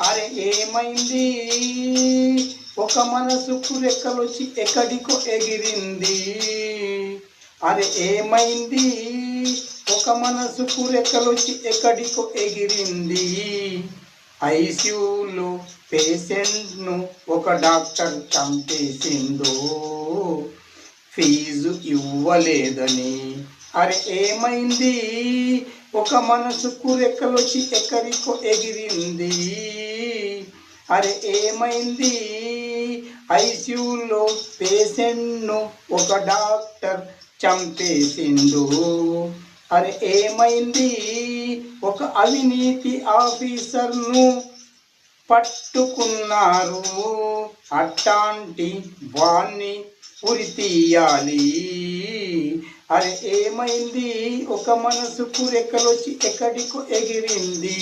అరే ఏమైంది? ఒక మనసుకు రెక్కలొచ్చి ఎక్కడికో ఎగిరింది. అరే ఏమైంది? ఒక మనసుకు రెక్కలొచ్చి ఎక్కడికో ఎగిరింది. ఐసీయూలో పేషెంట్ను ఒక డాక్టర్ చంపేసిందో ఫీజు ఇవ్వలేదని. అరే ఏమైంది? ఒక మనసుకు రెక్కలొచ్చి ఎక్కడికో ఎగిరింది. అరే ఏమైంది? ఐసీయూలో పేషెంట్ను ఒక డాక్టర్ చంపేసిండు. అరే ఏమైంది? ఒక అవినీతి ఆఫీసర్ను పట్టుకున్నారు. అట్లాంటి వాణ్ణి ఉరి తీయాలి అరే ఏమైంది? ఒక మనసుకు రెక్కలొచ్చి ఎక్కడికో ఎగిరింది.